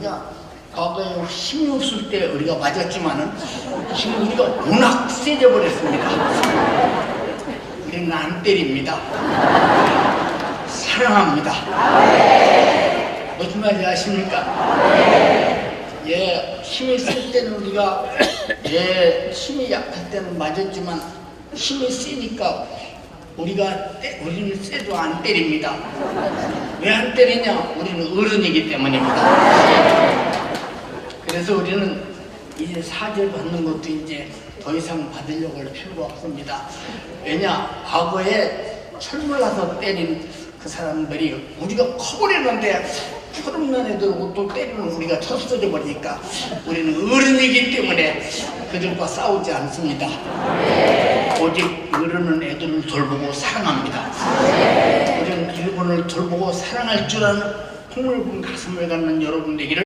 우리가 과거에 힘이 없을 때 우리가 맞았지만은 지금 우리가 워낙 세져 버렸습니다. 우리는 안 때립니다. 사랑합니다. 무슨 말인지 아십니까? 예, 힘이 쓸 때는 우리가 예, 힘이 약할 때는 맞았지만 힘이 세니까 우리가 때, 우리는 세도 안 때립니다. 왜 안 때리냐? 우리는 어른이기 때문입니다. 그래서 우리는 이제 사죄 받는 것도 이제 더 이상 받으려고 할 필요가 없습니다. 왜냐? 과거에 철물나서 때린 그 사람들이 우리가 커버리는데 푸른면에 들고 또 때리면 우리가 쳤어져 버리니까 우리는 어른이기 때문에 그들과 싸우지 않습니다. 오직 어른은 애들을 돌보고 사랑합니다. 우리는 일본을 돌보고 사랑할 줄 아는 풍물분 가슴을 갖는 여러분 되기를